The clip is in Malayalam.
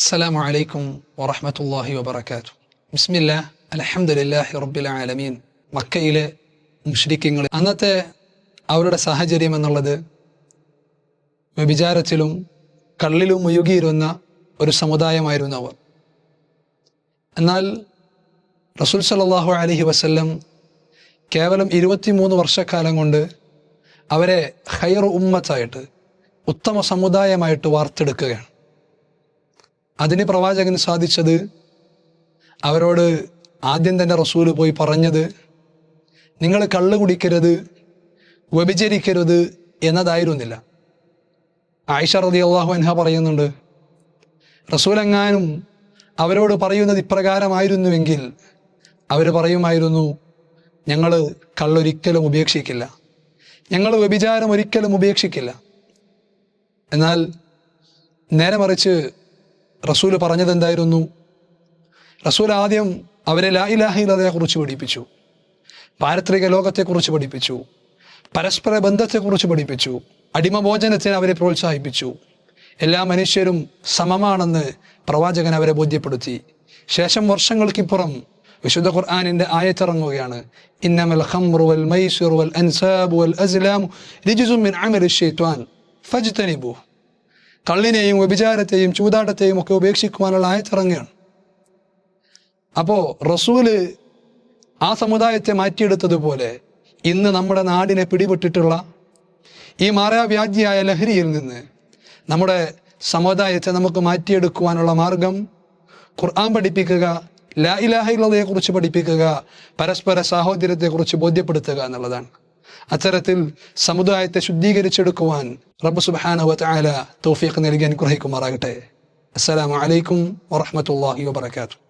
السلام عليكم ورحمة الله وبركاته بسم الله الحمد لله رب العالمين മക്കയിലെ മുഷ്രിക്കങ്ങൾ അന്നത്തെ അവരുടെ സാഹചര്യം എന്നുള്ളത് വ്യഭിചാരത്തിലും കള്ളിലും മുഴുകിയിരുന്ന ഒരു സമുദായമായിരുന്നു അവർ എന്നാൽ റസൂൽ സല്ലല്ലാഹു അലൈഹി വസല്ലം കേവലം ഇരുപത്തിമൂന്ന് വർഷക്കാലം കൊണ്ട് അവരെ ഹൈർ ഉമ്മത്തായിട്ട് ഉത്തമ സമുദായമായിട്ട് വാർത്തെടുക്കുകയാണ് അതിന് പ്രവാചകന് സാധിച്ചത് അവരോട് ആദ്യം തന്നെ റസൂൽ പോയി പറഞ്ഞത് നിങ്ങൾ കള്ള് കുടിക്കരുത് വ്യഭിചരിക്കരുത് എന്നതായിരുന്നില്ല. ആയിഷ റതി അള്ളാഹു അൻഹ പറയുന്നുണ്ട് റസൂൽ എങ്ങാനും അവരോട് പറയുന്നത് ഇപ്രകാരമായിരുന്നുവെങ്കിൽ അവർ പറയുമായിരുന്നു ഞങ്ങൾ കള്ളൊരിക്കലും ഉപേക്ഷിക്കില്ല ഞങ്ങൾ വ്യഭിചാരം ഒരിക്കലും ഉപേക്ഷിക്കില്ല. എന്നാൽ നേരെ മറിച്ച് റസൂൽ പറഞ്ഞത് എന്തായിരുന്നു റസൂൽ ആദ്യം അവരെ ലാ ഇലാഹിലതയെ കുറിച്ച് പഠിപ്പിച്ചു. പാരത്രിക ലോകത്തെക്കുറിച്ച് പഠിപ്പിച്ചു. പരസ്പര ബന്ധത്തെക്കുറിച്ച് പഠിപ്പിച്ചു. അടിമഭോജനത്തിന് അവരെ പ്രോത്സാഹിപ്പിച്ചു. എല്ലാ മനുഷ്യരും സമമാണെന്ന് പ്രവാചകൻ അവരെ ബോധ്യപ്പെടുത്തി. ശേഷം വർഷങ്ങൾക്കിപ്പുറം വിശുദ്ധ ഖുർആാനിന്റെ ആയത്തിറങ്ങുകയാണ്. ഇന്നമൽ ഖംറു വൽ വൽ അൻസാബ് വൽ അസ്ലാം മിൻ ഫജ്തനിബു. കള്ളിനെയും വ്യഭിചാരത്തെയും ചൂതാട്ടത്തെയും ഒക്കെ ഉപേക്ഷിക്കുവാനുള്ള ആയത്തിറങ്ങുകയാണ് അപ്പോ റസൂൽ ആ സമുദായത്തെ മാറ്റിയെടുത്തതുപോലെ ഇന്ന് നമ്മുടെ നാടിനെ പിടിപെട്ടിട്ടുള്ള ഈ മാറാവ്യാജിയായ ലഹരിയിൽ നിന്ന് നമ്മുടെ സമുദായത്തെ നമുക്ക് മാറ്റിയെടുക്കുവാനുള്ള മാർഗം ഖുർആൻ പഠിപ്പിക്കുക ലാ ഇലാഹ കുറിച്ച് പഠിപ്പിക്കുക പരസ്പര സാഹോദര്യത്തെക്കുറിച്ച് ബോധ്യപ്പെടുത്തുക എന്നുള്ളതാണ്. അത്തരത്തിൽ സമുദായത്തെ ശുദ്ധീകരിച്ചെടുക്കുവാൻ റബ്ബ് സുബ്ഹാനഹു വതആല തൗഫീഖ് നൽകി അനുഗ്രഹിക്കുമാറാകട്ടെ അസ്സലാമു അലൈക്കും വറഹ്മത്തുള്ളാഹി വബറകാതുഹു